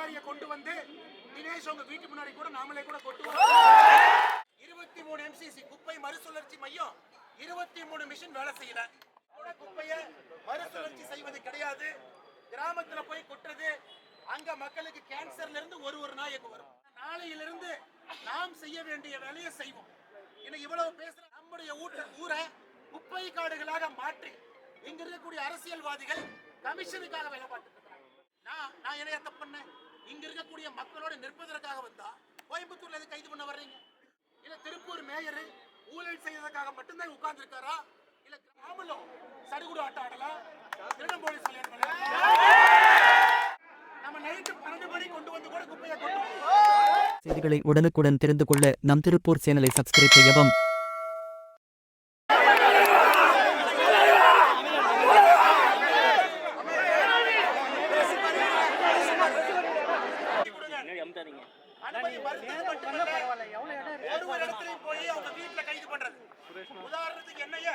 லாரியை கொண்டு வந்து தினேஷ் உங்க வீட்டு முன்னாடி கூட நாமளே கூட கொட்டு இருபத்தி மூணு எம்சிசி குப்பை மறுசுழற்சி மையம். இருபத்தி மூணு மிஷின் வேலை செய்யல. கூட குப்பையை மறுசுழற்சி செய்வது கிடையாது. கிராமத்துல போய் கொட்டுறது. அங்க மக்களுக்கு கேன்சர்ல இருந்து ஒரு ஒரு நாய் எங்க வரும். நாளையிலிருந்து நாம் செய்ய வேண்டிய வேலையை செய்வோம். இன்னைக்கு இவ்வளவு பேசுற? நம்முடைய ஊட்ட ஊரை குப்பை காடுகளாக மாற்றி இங்க இருக்கக்கூடிய அரசியல்வாதிகள் கமிஷனுக்காக வேலை பார்த்துட்டு நான் நான் என்ன தப்பு பண்ணேன்? மக்களோட நிற்பதற்காக வந்தா கோயம்புத்தூர்ல எது கைது பண்ண வர்றீங்க? இல்ல திருப்பூர் மேயர் ஊழல் செய்யறதுக்காக மட்டும்தான் உட்கார்ந்து இருக்காரா இல்ல கிராமலும் சடுகுடு ஆட்டம் ஆடலாம் திருடம் போலீஸ் நம்ம நைட்டு பன்னெண்டு மணி கொண்டு வந்து கூட குப்பையை கொண்டு செய்திகளை உடனுக்குடன் தெரிந்து கொள்ள நம் திருப்பூர் சேனலை சப்ஸ்கிரைப் செய்யவும் ஒரு ஒரு இடத்துலயும் போய் அவங்க வீட்டுல கைது பண்றது. உதாரணத்துக்கு என்னைய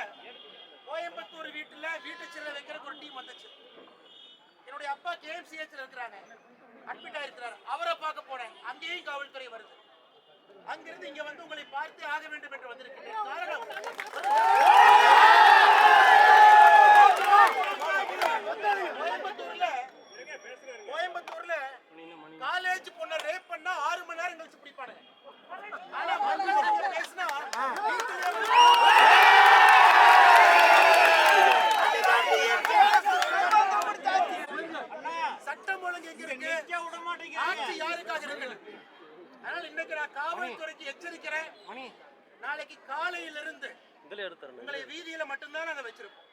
கோயம்புத்தூர் வீட்டுல வீட்டு சிறை வைக்கிறதுக்கு ஒரு டீம் வந்துச்சு. என்னுடைய அப்பா கேஎம்சிஹெச்ல இருக்கிறாங்க. அட்மிட் ஆயிருக்கிறார். அவரை பார்க்க போனேன் அங்கேயும் காவல்துறை வருது. அங்கிருந்து இங்க வந்து உங்களை பார்த்து ஆக வேண்டும் என்று வந்திருக்கிறேன். காரணம்? கோயம்புத்தூர்ல கோயம்புத்தூர்ல காலேஜ் பொண்ணை ரேப் பண்ணா ஆறு மணி நேரம் கழிச்சு பிடிப்பானுங்க ஆனா கிட்ட பேசினா சட்டம் ஒழுங்கு எங்க இருக்கு? ஆட்சி யாருக்காக இருக்குது? அதனால இன்னைக்கு நான் காவல்துறைக்கு எச்சரிக்கிறேன். நாளைக்கு காலையில இருந்து உங்களை வீதியில மட்டும்தான் நாங்க வச்சிருப்போம்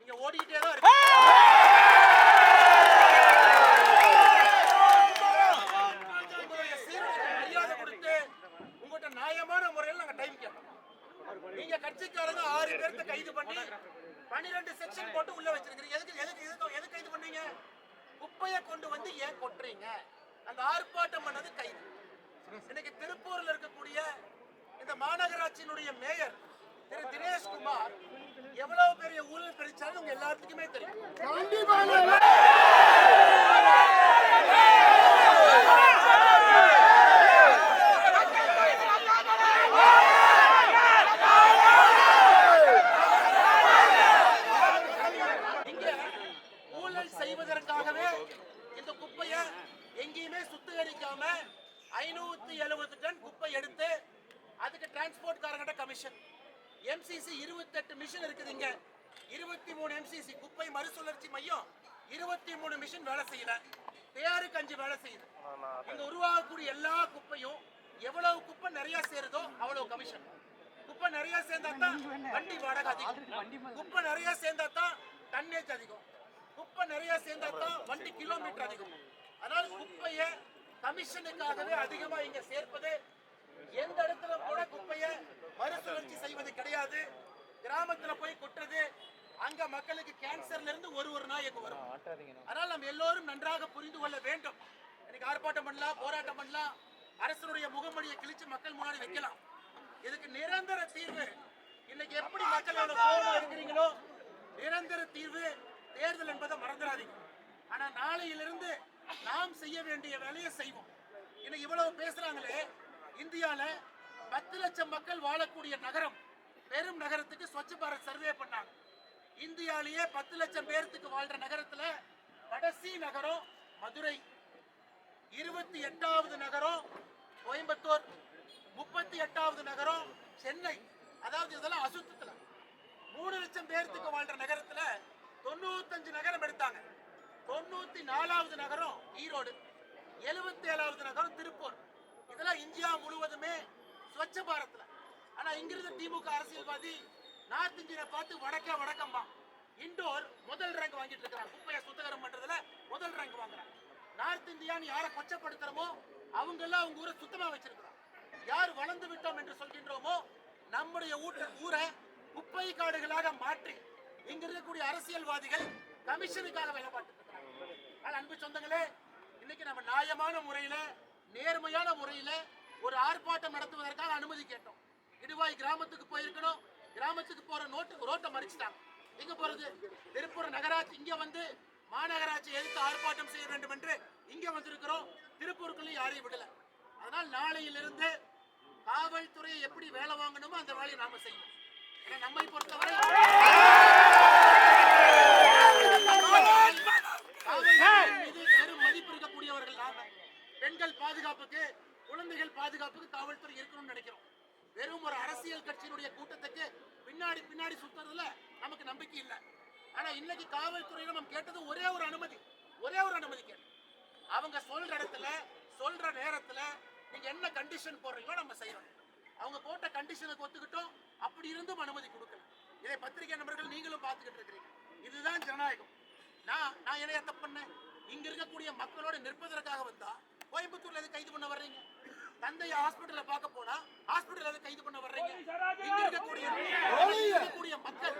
நீங்க ஓடிக்கிட்டே தான் இருக்கு உங்களுடைய சீருடைக்கு மரியாதை கொடுத்து உங்கள்கிட்ட நியாயமான முறையில் நாங்க டைம் கேட்போம் நீங்க கட்சிக்காரங்க ஆறு பேர்த்த கைது பண்ணி பன்னிரெண்டு செக்ஷன் போட்டு உள்ள வச்சிருக்கீங்க எதுக்கு எதுக்கு எதுக்கு எதுக்கு கைது பண்ணீங்க? குப்பையை கொண்டு வந்து ஏன் கொட்டுறீங்க? அந்த ஆர்ப்பாட்டம் பண்ணது கைது. இன்னைக்கு திருப்பூர்ல இருக்கக்கூடிய இந்த மாநகராட்சியினுடைய மேயர் திரு தினேஷ்குமார் எவ்வளவு பெரிய ஊழல் பிரிச்சாலும் உங்க எல்லாத்துக்குமே தெரியும் இங்க ஊழல் செய்வதற்காகவே இந்த குப்பையை எங்கேயுமே சுத்திகரிக்காம ஐநூத்தி எழுபது டன் குப்பை எடுத்து அதுக்கு டிரான்ஸ்போர்ட் காரங்கிட்ட கமிஷன் எம்சிசி இருபத்தெட்டு மிஷின் இருக்குது இங்க. இருபத்தி மூணு எம்சிசி குப்பை மறுசுழற்சி மையம். இருபத்தி மூணு மிஷின் வேலை செய்யல தேருக்கு அஞ்சு வேலை செய்யுது. இங்க உருவாகக்கூடிய எல்லா குப்பையும் எவ்வளவு குப்பை நிறைய சேருதோ அவ்வளவு கமிஷன் குப்பை நிறைய சேர்ந்தா தான் வண்டி வாடகை அதிகம். குப்பை நிறைய சேர்ந்தா தான் டன்னேஜ் அதிகம். குப்பை நிறைய சேர்ந்தா தான் வண்டி கிலோமீட்டர் அதிகம். அதனால குப்பையை கமிஷனுக்காகவே அதிகமா இங்க சேர்ப்பது எந்த இடத்துல கூட குப்பையை மறுசுழற்சி செய்வது கிடையாது. கிராமத்துல போய் கொட்டுறது அங்க மக்களுக்கு கேன்சர்ல இருந்து ஒரு ஒரு நாய் எங்க வரும் அதனால நம்ம எல்லோரும் நன்றாக புரிந்து கொள்ள வேண்டும். இன்னைக்கு ஆர்ப்பாட்டம் பண்ணலாம் போராட்டம் பண்ணலாம். அரசனுடைய முகமொழியை கிழிச்சு மக்கள் முன்னாடி வைக்கலாம். இதுக்கு நிரந்தர தீர்வு. இன்னைக்கு எப்படி மக்கள் எவ்வளவு கோபமா இருக்கிறீங்களோ நிரந்தர தீர்வு. தேர்தல் என்பதை மறந்துடாதீங்க. ஆனா நாளையிலிருந்து நாம் செய்ய வேண்டிய வேலையை செய்வோம். இன்னைக்கு இவ்வளவு பேசுறாங்களே இந்தியாவில் பத்து லட்சம் மக்கள் வாழக்கூடிய நகரம் பெரும் நகரத்துக்கு ஸ்வச்ச பாரத் சர்வே பண்ணாங்க. இந்தியாலேயே பத்து லட்சம் பேர்த்துக்கு வாழ்ற நகரத்துல கடைசி நகரம் மதுரை. இருபத்தி எட்டாவது நகரம் கோயம்புத்தூர். முப்பத்தி எட்டாவது நகரம் சென்னை. அதாவது இதெல்லாம் அசுத்தத்துல. மூணு லட்சம் பேர்த்துக்கு வாழ்ற நகரத்துல தொண்ணூத்தஞ்சு நகரம் எடுத்தாங்க. தொண்ணூத்தி நாலாவது நகரம் ஈரோடு. எழுபத்தி ஏழாவது நகரம் திருப்பூர். இதெல்லாம் இந்தியா முழுவதுமே ஸ்வச்ச பாரத்ல. ஆனா இங்கிருந்த திமுக அரசியல்வாதி நார்த் இந்தியனை பார்த்து வடக்க வடக்கம்பா. இண்டோர் முதல் ரேங்க் வாங்கிட்டு இருக்கிறாங்க குப்பையை சுத்தகரம் பண்றதுல முதல் ரேங்க் வாங்குறாங்க நார்த் இந்தியான்னு யாரை கொச்சப்படுத்துறோமோ அவங்க எல்லாம் அவங்க ஊரை சுத்தமா வச்சிருக்கிறாங்க. யார் வளர்ந்து விட்டோம் என்று சொல்கின்றோமோ நம்முடைய ஊட்ட ஊரை குப்பை காடுகளாக மாற்றி இங்க இருக்கக்கூடிய அரசியல்வாதிகள் கமிஷனுக்காக வேலை பார்த்துட்டு இருக்கிறாங்க. அன்பு சொந்தங்களே இன்னைக்கு நம்ம நியாயமான முறையில நேர்மையான முறையில ஒரு ஆர்ப்பாட்டம் நடத்துவதற்காக அனுமதி கேட்டோம். இடுவாய் கிராமத்துக்கு போயிருக்கணும். கிராமத்துக்கு போற நோட்டு ரோட்டை மறிச்சிட்டாங்க. எங்க போறது? திருப்பூர் நகராட்சி. இங்க வந்து மாநகராட்சி எதிர்த்து ஆர்ப்பாட்டம் செய்ய வேண்டும் என்று இங்க வந்திருக்கிறோம். திருப்பூருக்குள்ளேயும் யாரையும் விடல. அதனால் நாளையிலிருந்து காவல்துறையை எப்படி வேலை வாங்கணுமோ அந்த வேலையை நாம செய்வோம் ஏன்னா நம்மை பொறுத்தவரை நம்பிக்கை இல்லை. ஆனா இன்னைக்கு காவல்துறையில நம்ம கேட்டது ஒரே ஒரு அனுமதி. ஒரே ஒரு அனுமதி கேட்டோம் அவங்க சொல்ற இடத்துல சொல்ற நேரத்துல நீங்க என்ன கண்டிஷன் போடுறீங்களோ நம்ம செய்யறோம் அவங்க போட்ட கண்டிஷனுக்கு ஒத்துக்கிட்டோம். அப்படி இருந்தும் அனுமதி கொடுக்கல. இதை பத்திரிகை நபர்கள் நீங்களும் பார்த்துக்கிட்டு இருக்கிறீங்க. இதுதான் ஜனநாயகம். நான் நான் என்ன தப்பு பண்ணேன்? இங்க இருக்கக்கூடிய மக்களோட நிற்பதற்காக வந்தா கோயம்புத்தூர்ல எது கைது பண்ண வர்றீங்க? தந்தைய ஹாஸ்பிடல்ல பார்க்க போனா ஹாஸ்பிடல்ல எது கைது பண்ண வர்றீங்க? இங்க இருக்கக்கூடிய மக்கள்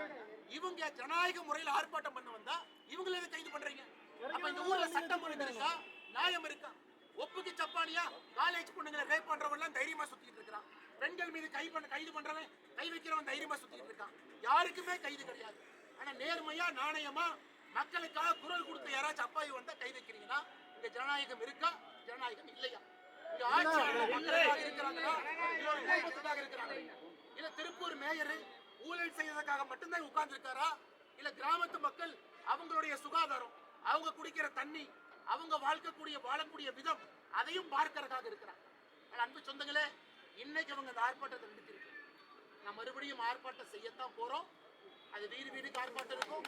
இவங்க ஜனநாயக முறையில் ஆர்ப்பாட்டம் பண்ண வந்தா இவங்களை எது கைது பண்றீங்க. அப்ப இந்த ஊர்ல சட்டம் ஒழுங்கு இருக்கா? நியாயம் இருக்கா? ஒப்புக்கு சப்பானியா? காலேஜ் பொண்ணுங்களை ரேப் பண்றவன் தைரியமா சுத்திட்டு இருக்கான் பெண்கள் மீது கை பண்ண கைது பண்றவன் கை வைக்கிறவன் தைரியமா சுத்திட்டு இருக்கான். யாருக்குமே கைது கிடையாது. ஆனா நேர்மையா நாணயமா மக்களுக்காக குரல் கொடுத்த யாராச்சும் அப்பாவி வந்தா கை வைக்கிறீங்கன்னா இங்க ஜனநாயகம் இருக்கா? ஜனநாயகம் இல்லையா? இங்க ஆட்சியாளர் மக்களுக்காக இருக்கிறாங்களா? இல்ல திருப்பூர் மேயர் ஊழல் செய்யறதுக்காக மட்டும்தான் உட்கார்ந்துருக்காரா? இல்ல கிராமத்து மக்கள் அவங்களுடைய சுகாதாரம் அவங்க குடிக்கிற தண்ணி அவங்க வாழ்க்கக்கூடிய வாழக்கூடிய விதம் அதையும் பார்க்கறதுக்காக இருக்கிறாங்க. அன்பு சொந்தங்களே இன்னைக்கு அவங்க அந்த ஆர்ப்பாட்டத்தை நிறுத்திருக்கு நான் மறுபடியும் ஆர்ப்பாட்டம் செய்யத்தான் போறோம். அது வீடு வீடுக்கு ஆர்ப்பாட்டம் இருக்கும்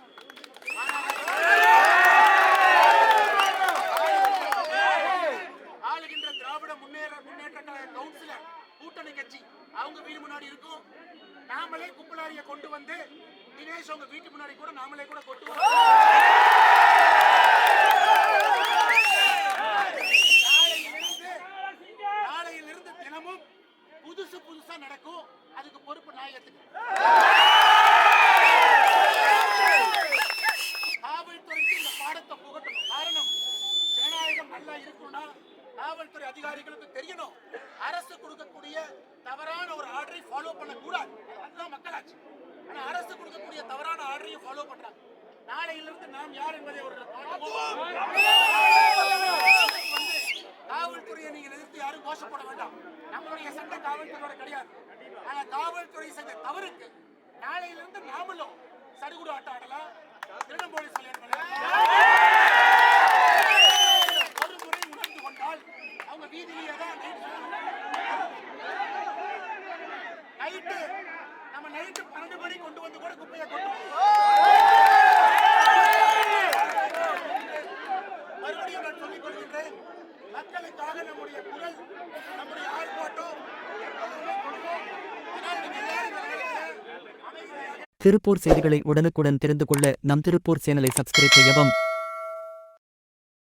ஆளுகின்ற திராவிட முன்னேற முன்னேற்ற கழக கவுன்சிலர் கூட்டணி கட்சி அவங்க வீடு முன்னாடி இருக்கும் நாமளே குப்பலாரிய கொண்டு வந்து தினேஷ் அவங்க வீட்டு முன்னாடி கூட நாமளே கூட கொண்டு வரோம் நாளையிலிருந்து நாளையிலிருந்து தினமும் புதுசு புதுசா நடக்கும் அதுக்கு பொறுப்பு நாயகத்துக்கு காவல்துறைக்கு இந்த பாடத்தை புகட்டணும் காரணம் ஜனநாயகம் நல்லா இருக்கணும்னா காவல்துறை அதிகாரிகளுக்கு தெரியணும். அரசு கொடுக்கக்கூடிய தவறான ஒரு ஆர்டரை ஃபாலோ பண்ணக்கூடாது. அதுதான் மக்களாட்சி. ஆனால் அரசு கொடுக்கக்கூடிய தவறான ஆர்டரையும் ஃபாலோ பண்ணுறாங்க நாளையிலிருந்து நாம் யார் என்பதை அவர்கள் வந்து காவல்துறையை நீங்கள் எதிர்த்து யாரும் கோஷப்பட வேண்டாம். நம்மளுடைய சட்டம் காவல்துறையோட கிடையாது. ஆனால் காவல்துறை செஞ்ச தவறுக்கு நாளையிலிருந்து நாமளும் சடுகுடு ஆட்டம் ஆடலாம். திருடம் போலீஸ் கல்யாணம் பண்ணலாம் ஒரு முறை உணர்ந்து கொண்டால் அவங்க வீதியிலேயே தான் நைட்டு நம்ம நைட்டு பன்னெண்டு மணி கொண்டு வந்து கூட குப்பையை கொட்டுவோம் மறுபடியும் நான் சொல்லிக் கொள்கின்றேன் மக்களுக்காக நம்முடைய குரல் நம்முடைய ஆர்ப்பாட்டம் எப்போதுமே கொடுக்கும் ஆனால் நீங்க எல்லாரும் அமைதியாக திருப்பூர் செய்திகளை உடனுக்குடன் தெரிந்து கொள்ள நம் திருப்பூர் சேனலை சப்ஸ்கிரைப் செய்யவும்